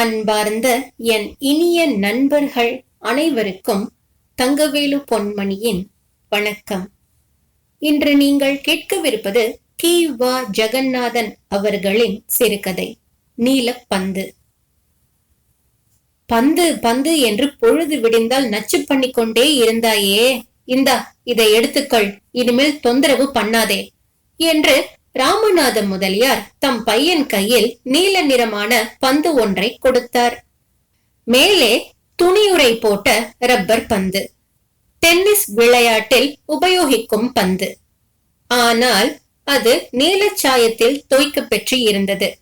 அன்பார்ந்த என் இனிய நண்பர்கள் அனைவருக்கும் தங்கவேலு பொன்மணியின் வணக்கம். இன்று நீங்கள் கேட்கவிருப்பது கி. வா. ஜெகநாதன் அவர்களின் சிறுகதை நீலப்பந்து. பந்து பந்து என்று பொழுது விடிந்தால் நச்சு பண்ணி கொண்டே இருந்தாயே. இந்தா இதை எடுத்துக்கொள். இனிமேல் தொந்தரவு பண்ணாதே. என்று ராமநாத முதலியார் தம் பையன் கையில் நீல நிறமான பந்து ஒன்றை கொடுத்தார். மேலே துணியுரை போட்ட ரப்பர் பந்து. டென்னிஸ் விளையாட்டில் உபயோகிக்கும் பந்து. ஆனால் அது நீலச்சாயத்தில் தோய்க்க பெற்று இருந்தது.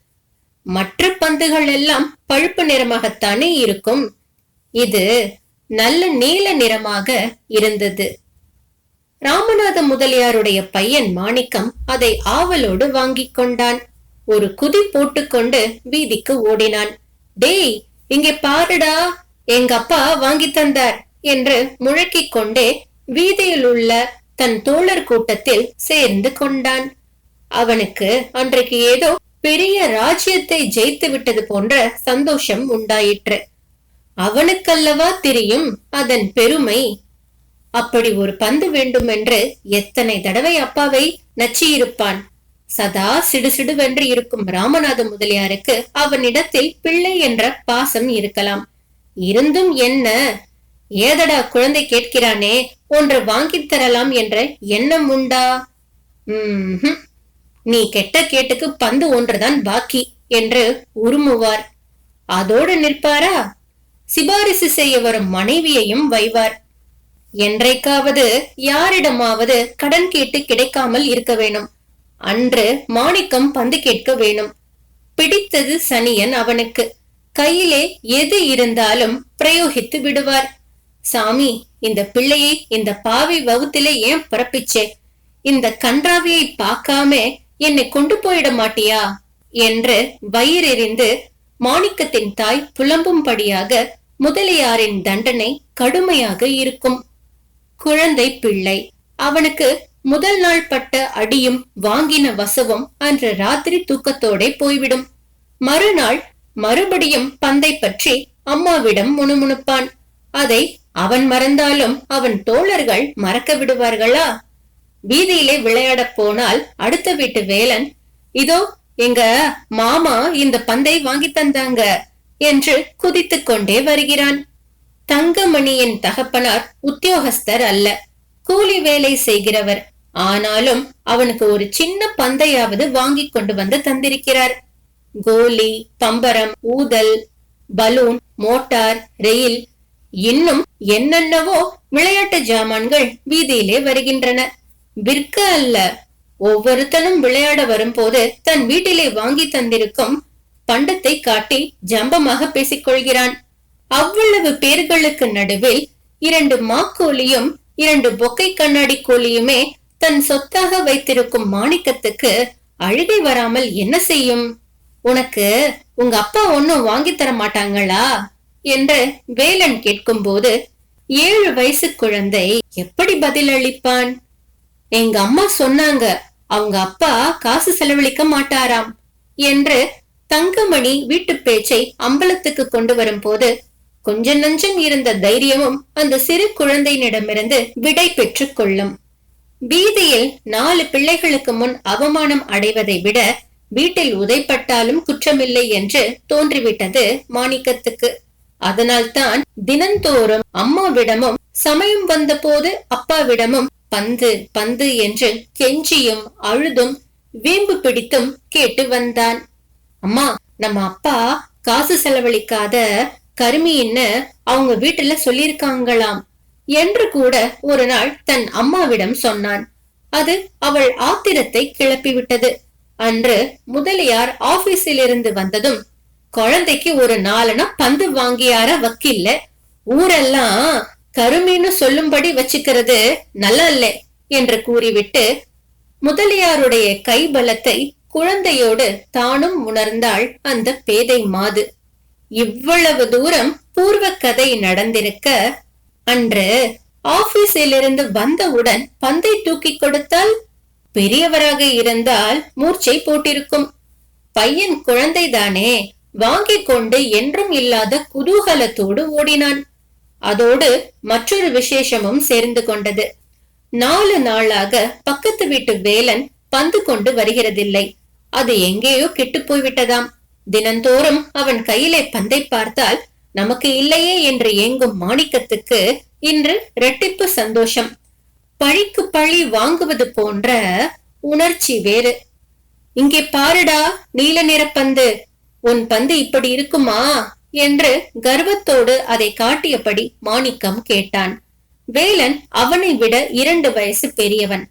மற்ற பந்துகள் எல்லாம் பழுப்பு நிறமாகத்தானே இருக்கும். இது நல்ல நீல நிறமாக இருந்தது. ராமநாத முதலியாருடைய பையன் மாணிக்கம் அதை ஆவலோடு வாங்கிக் கொண்டான். ஒரு குதி போட்டுக்கொண்டு வீதிக்கு ஓடினான். டேய் இங்கே பாருடா எங்க அப்பா வாங்கி தந்தார் என்று முழக்கிக் கொண்டே வீதியில் உள்ள தன் தோழர் கூட்டத்தில் சேர்ந்து கொண்டான். அவனுக்கு அன்றைக்கு ஏதோ பெரிய ராஜ்யத்தை ஜெயித்து விட்டது போன்ற சந்தோஷம் உண்டாயிற்று. அவனுக்கல்லவா தெரியும் அதன் பெருமை? அப்படி ஒரு பந்து வேண்டும் என்று எத்தனை தடவை அப்பாவை நச்சியிருப்பான்? சதா சிடுசிடுவென்று இருக்கும் ராமநாத முதலியாருக்கு அவனிடத்தில் பிள்ளை என்ற பாசம் இருக்கலாம். இருந்தும் என்ன? ஏதடா குழந்தை கேட்கிறானே ஒன்று வாங்கித் தரலாம் என்ற எண்ணம் உண்டா? உம் நீ கெட்ட கேட்டுக்கு பந்து ஒன்றுதான் பாக்கி என்று உருமுவார். அதோடு நிற்பாரா? சிபாரிசு செய்ய வரும் மனைவியையும் வைவார். என்றைக்காவது யாரிடமாவது கடன் கேட்டு கிடைக்காமல் இருக்க வேணும். அன்று மாணிக்கம் பந்து கேட்க வேணும். பிடித்தது சனியன் அவனுக்கு. கையிலே எது இருந்தாலும் பிரயோகித்து விடுவார். சாமி இந்த பிள்ளையை இந்த பாவி வகுத்திலே ஏன் பிறப்பிச்சே? இந்த கன்றாவியை பார்க்காம என்னை கொண்டு போயிட மாட்டியா? என்று வயிறெறிந்து மாணிக்கத்தின் தாய் புலம்பும்படியாக முதலியாரின் தண்டனை கடுமையாக இருக்கும். குழந்தை பிள்ளை. அவனுக்கு முதல் நாள் பட்ட அடியும் வாங்கின வசவும் அன்று ராத்திரி தூக்கத்தோட போய்விடும். மறுநாள் மறுபடியும் பந்தை பற்றி அம்மாவிடம் முணுமுணுப்பான். அதை அவன் மறந்தாலும் அவன் தோழர்கள் மறக்க விடுவார்களா? வீதியிலே விளையாடப் போனால் அடுத்த வீட்டு வேலன் இதோ எங்க மாமா இந்த பந்தை வாங்கி தந்தாங்க என்று குதித்துக் கொண்டே வருகிறான். தங்கமணியின் தகப்பனார் உத்தியோகஸ்தர் அல்ல. கூலி வேலை செய்கிறவர். ஆனாலும் அவனுக்கு ஒரு சின்ன பந்தையாவது வாங்கி கொண்டு வந்து தந்திருக்கிறார். கோலி பம்பரம் ஊதல் பலூன் மோட்டார் ரெயில் இன்னும் என்னென்னவோ விளையாட்டு ஜாமான்கள் வீதியிலே வருகின்றன. விற்க அல்ல ஒவ்வொருத்தனும் விளையாட வரும்போது தன் வீட்டிலே வாங்கி தந்திருக்கும் பண்டத்தை காட்டி ஜம்பமாக பேசிக் கொள்கிறான் அவ்வளவு பேர்களுக்கு நடுவில் இரண்டு மாக்கோழியும் இரண்டு பொக்கை கண்ணாடி கோழியுமே தன் சொத்தாக வைத்திருக்கும் மாணிக்கத்துக்கு அழுகை வராமல் என்ன செய்யும்? உனக்கு உங்க அப்பா ஒன்னும் வாங்கி தர மாட்டாங்களா? என்று வேலன் கேட்கும் போது ஏழு வயசு குழந்தை எப்படி பதில் அளிப்பான்? எங்க அம்மா சொன்னாங்க அவங்க அப்பா காசு செலவழிக்க மாட்டாராம் என்று தங்கமணி வீட்டு பேச்சை அம்பலத்துக்கு கொண்டு வரும்போது கொஞ்ச நஞ்சம் இருந்த தைரியமும் அந்த சிறு குழந்தையினிடமிருந்து விடை பெற்றுக் கொள்ளும். வீதியில் நாலு பிள்ளைகளுக்கு முன் அவமானம் அடைவதை விட வீட்டில் உதைப்பட்டாலும் குற்றமில்லை என்று தோன்றிவிட்டது மாணிக்கத்துக்கு. அதனால்தான் தினந்தோறும் அம்மாவிடமும் சமயம் வந்த போது அப்பாவிடமும் பந்து பந்து என்று கெஞ்சியும் அழுதும் வீம்பு பிடித்தும் கேட்டு வந்தான். அம்மா நம்ம அப்பா காசு செலவழிக்காத கருமின்னு அவங்க வீட்டுல சொல்லிருக்காங்களாம் என்று கூட ஒரு நாள் தன் அம்மாவிடம் சொன்னான். அது அவள் ஆத்திரத்தை கிளப்பிவிட்டது. அன்று முதலியார் ஆபீஸில் இருந்து வந்ததும் குழந்தைக்கு ஒரு நாலனா பந்து வாங்கியார வக்கில்ல? ஊரெல்லாம் கருமின்னு சொல்லும்படி வச்சுக்கிறது நல்ல இல்ல என்று கூறிவிட்டு முதலியாருடைய கைபலத்தை குழந்தையோடு தானும் உணர்ந்தாள் அந்த பேதை மாது. இவ்வளவு தூரம் பூர்வ கதை நடந்திருக்க அன்று ஆபீஸிலிருந்து வந்தவுடன் பந்தை தூக்கி கொடுத்தால் பெரியவராக இருந்தால் மூர்ச்சை போட்டிருக்கும். பையன் குழந்தைதானே வாங்கிக் கொண்டு என்றும் இல்லாத குதூகலத்தோடு ஓடினான். அதோடு மற்றொரு விசேஷமும் சேர்ந்து கொண்டது. நாலு நாளாக பக்கத்து வீட்டு வேலன் பந்து கொண்டு வருகிறதில்லை. அது எங்கேயோ கெட்டு போய்விட்டதாம். தினந்தோறும் அவன் கையிலே பந்தை பார்த்தால் நமக்கு இல்லையே என்று ஏங்கும் மாணிக்கத்துக்கு இன்று ரெட்டிப்பு சந்தோஷம். பழிக்கு பழி வாங்குவது போன்ற உணர்ச்சி வேறு. இங்கே பாருடா நீல நிற பந்து. உன் பந்து இப்படி இருக்குமா? என்று கர்வத்தோடு அதை காட்டியபடி மாணிக்கம் கேட்டான். வேலன் அவனை விட இரண்டு வயசு பெரியவன்.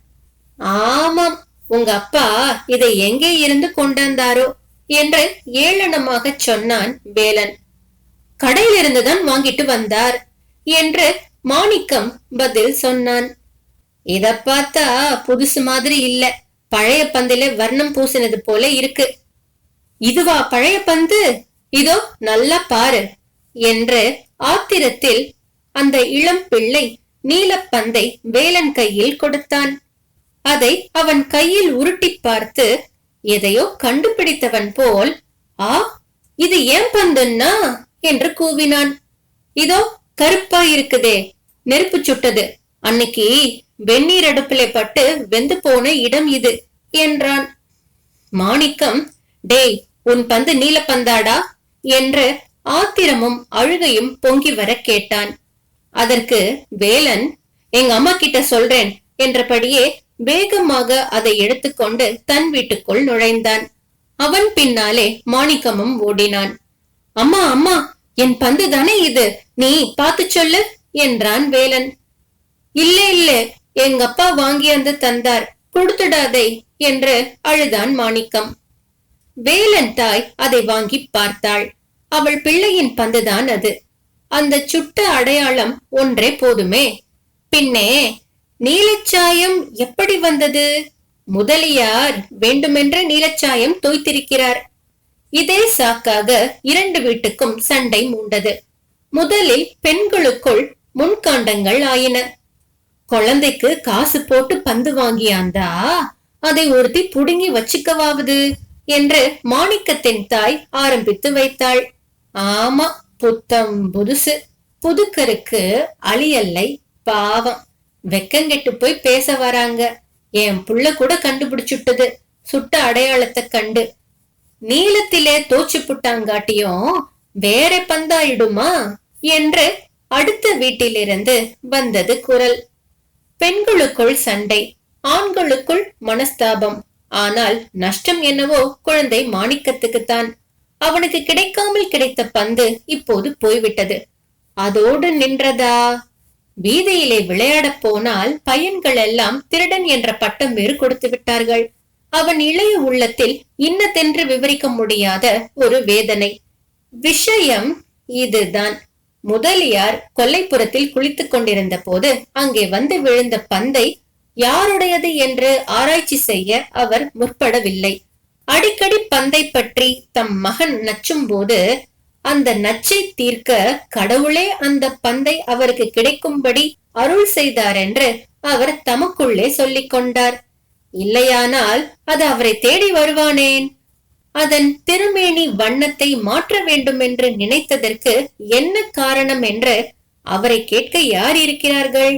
ஆமாம் உங்க அப்பா இதை எங்கே இருந்து கொண்டாந்தாரோ என்று ஏளனமாக சொன்னான் வேலன். கடையில் இருந்துதான் வாங்கிட்டு வந்தார் என்று மாணிக்கம் பதில் சொன்னான். இத பார்த்தா புதுசு மாதிரி இல்ல. பழைய பந்தில வர்ணம் பூசினது போல இருக்கு. இதுவா பழைய பந்து? இதோ நல்லா பாரு என்று ஆத்திரத்தில் அந்த இளம் பிள்ளை நீலப்பந்தை வேலன் கையில் கொடுத்தான். அதை அவன் கையில் உருட்டி பார்த்து எதையோ கண்டுபிடித்தவன் போல் ஆ இது ஏன் பந்துன்னா? என்று கூவினான். இதோ கருப்பா இருக்குதே நெருப்பு சுட்டது. அன்னைக்கு வெந்நீர் அடுப்பிலே பட்டு வெந்து போன இடம் இது என்றான். மாணிக்கம் டேய் உன் பந்து நீல பந்தாடா? என்று ஆத்திரமும் அழுகையும் பொங்கி வர கேட்டான். அதற்கு வேலன் எங்க அம்மா கிட்ட சொல்றேன் என்றபடியே வேகமாக அதை எடுத்துக்கொண்டு தன் வீட்டுக்குள் நுழைந்தான். அவன் பின்னாலே மாணிக்கமும் ஓடினான். அம்மா அம்மா என் பந்து தானே இது? நீ பார்த்து சொல்லு என்றான் வேலன். இல்ல இல்ல எங்க அப்பா வாங்கி வந்து தந்தார். கொடுத்துடாதே என்று அழுதான் மாணிக்கம். வேலன் தாய் அதை வாங்கி பார்த்தாள். அவள் பிள்ளையின் பந்துதான் அது. அந்த சுட்ட அடையாளம் ஒன்றே போதுமே. பின்னே நீலச்சாயம் எப்படி வந்தது? முதலியார் வேண்டுமென்ற நீலச்சாயம் தோய்த்திருக்கிறார். இதே சாக்காக இரண்டு வீட்டுக்கும் சண்டை மூண்டது. முதலில் பெண்களுக்குள் முன்காண்டங்கள் ஆயின. குழந்தைக்கு காசு போட்டு பந்து வாங்கியாந்தா? அதை ஒருத்தி புடுங்கி வச்சுக்கவாவது? என்று மாணிக்கத்தின் தாய் ஆரம்பித்து வைத்தாள். ஆமா புத்தம் புதுசு. புதுக்கருக்கு அழியல்லை பாவம். வெக்கங்கெட்டு போய் பேச வராங்க. என் புள்ள கூட கண்டுபிடிச்சுட்டது. சுட்ட அடையாளத்தை கண்டு. நீளத்திலே தோச்சு புட்டாங்காட்டியும் வேற பந்தாயிடுமா என்று அடுத்த வீட்டிலிருந்து வந்தது குரல். பெண்களுக்குள் சண்டை ஆண்களுக்குள் மனஸ்தாபம். ஆனால் நஷ்டம் என்னவோ குழந்தை மாணிக்கத்துக்குத்தான். அவனுக்கு கிடைக்காமல் கிடைத்த பந்து இப்போது போய்விட்டது. அதோடு நின்றதா? வீதியிலே விளையாடப் போனால் பையன்கள் எல்லாம் திருடன் என்ற பட்டம் வேறு கொடுத்து விட்டார்கள். அவன் இளைய உள்ளத்தில் இன்னதென்று விவரிக்க முடியாத ஒரு வேதனை. விஷயம் இதுதான். முதலியார் கொல்லைப்புறத்தில் குளித்துக் கொண்டிருந்த போது அங்கே வந்து விழுந்த பந்தை யாருடையது என்று ஆராய்ச்சி செய்ய அவர் முற்படவில்லை. அடிக்கடி பந்தை பற்றி தம் மகன் நச்சும் போது அந்த நச்சை தீர்க்க கடவுளே அந்த பந்தை அவருக்கு கிடைக்கும்படி அருள் செய்தார் என்று அவர் தமக்குள்ளே சொல்லிக் கொண்டார். இல்லையானால் அது அவரை தேடி வருவானேன்? அதன் திருமேனி வண்ணத்தை மாற்ற வேண்டும் என்று நினைத்ததற்கு என்ன காரணம் என்று அவரை கேட்க யார் இருக்கிறார்கள்?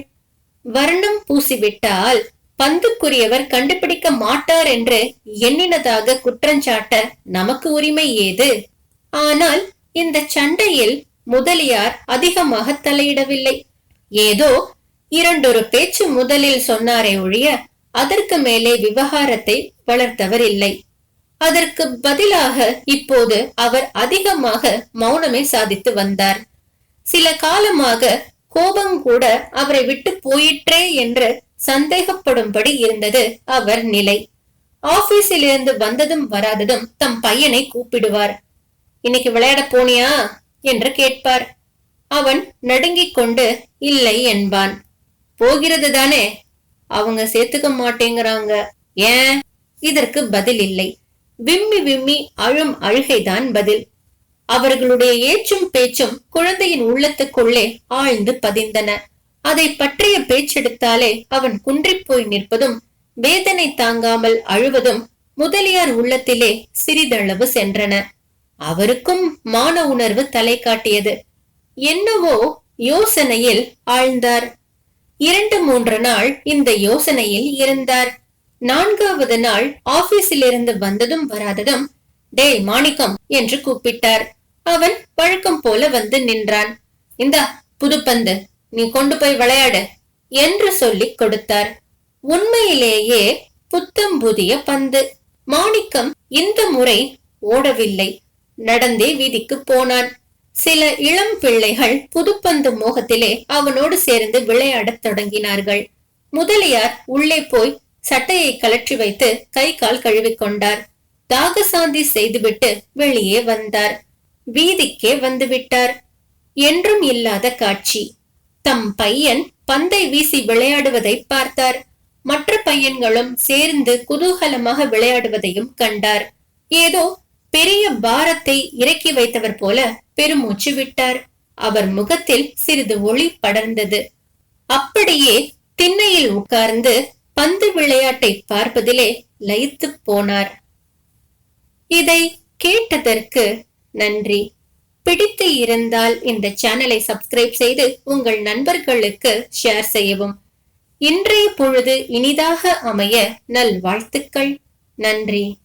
வர்ணம் பூசிவிட்டால் பந்துக்குரியவர் கண்டுபிடிக்க மாட்டார் என்று எண்ணினதாக குற்றஞ்சாட்ட நமக்கு உரிமை ஏது? ஆனால் இந்த சண்டையில் முதலியார் அதிகமாக தலையிடவில்லை. ஏதோ இரண்டொரு பேச்சு முதலில் சொன்னாரே ஒழிய அதற்கு மேலே விவகாரத்தை வளர்த்தவர் இல்லை அதற்கு பதிலாக இப்போது அவர் அதிகமாக மௌனமே சாதித்து வந்தார். சில காலமாக கோபம் கூட அவரை விட்டு போயிற்றே என்று சந்தேகப்படும்படி இருந்தது அவர் நிலை. ஆபீஸிலிருந்து வந்ததும் வராததும் தம் பையனை கூப்பிடுவார். இன்னைக்கு விளையாட போனியா? என்று கேட்பார். அவன் நடுங்கிக் கொண்டு இல்லை என்பான். போகிறது தானே? அவங்க சேர்த்துக்க மாட்டேங்கிறாங்க. ஏன்? இதற்கு பதில் இல்லை. விம்மி விம்மி அழும் அழுகைதான் பதில். அவர்களுடைய ஏச்சும் பேச்சும் குழந்தையின் உள்ளத்துக்குள்ளே ஆழ்ந்து பதிந்தன. அதை பற்றிய பேச்செடுத்தாலே அவன் குன்றிப் போய் நிற்பதும் வேதனை தாங்காமல் அழுவதும் முதலியார் உள்ளத்திலே சிறிதளவு சென்றன. அவருக்கும் மான உணர்வு தலை காட்டியது. என்னவோ யோசனையில் ஆழ்ந்தார். இரண்டு மூன்று நாள் இந்த யோசனையில் இருந்தார். நான்காவது நாள் ஆபீஸில் இருந்து வந்ததும் வராததும் டேய் மாணிக்கம் என்று கூப்பிட்டார். அவன் பழக்கம் போல வந்து நின்றான். இந்தா புதுப்பந்து நீ கொண்டு போய் விளையாடு என்று சொல்லிக் கொடுத்தார். உண்மையிலேயே புத்தம் புதிய பந்து. மாணிக்கம் இந்த முறை ஓடவில்லை. நடந்தே வீதிக்கு போனான். சில இளம் பிள்ளைகள் புதுப்பந்து மோகத்திலே அவனோடு சேர்ந்து விளையாடத் தொடங்கினார்கள். முதலியார் உள்ளே போய் சட்டையை கலற்றி வைத்து கை கால் கழுவிக்கொண்டார் தாகசாந்தி செய்துவிட்டு வெளியே வந்தார். வீதிக்கே வந்துவிட்டார். என்றும் இல்லாத காட்சி. தம் பையன் பந்தை வீசி விளையாடுவதை பார்த்தார். மற்ற பையன்களும் சேர்ந்து குதூகலமாக விளையாடுவதையும் கண்டார். ஏதோ பெரிய பாரத்தை இறக்கி வைத்தவர் போல பெருமூச்சு விட்டார். அவர் முகத்தில் சிறிது ஒளி படர்ந்தது. அப்படியே திண்ணையில் உட்கார்ந்து பந்து விளையாட்டை பார்ப்பதிலே லயித்து போனார். இதை கேட்டதற்கு நன்றி. பிடித்து இருந்தால் இந்த சேனலை சப்ஸ்கிரைப் செய்து உங்கள் நண்பர்களுக்கு ஷேர் செய்யவும். இன்றைய பொழுது இனிதாக அமைய நல் வாழ்த்துக்கள் நன்றி.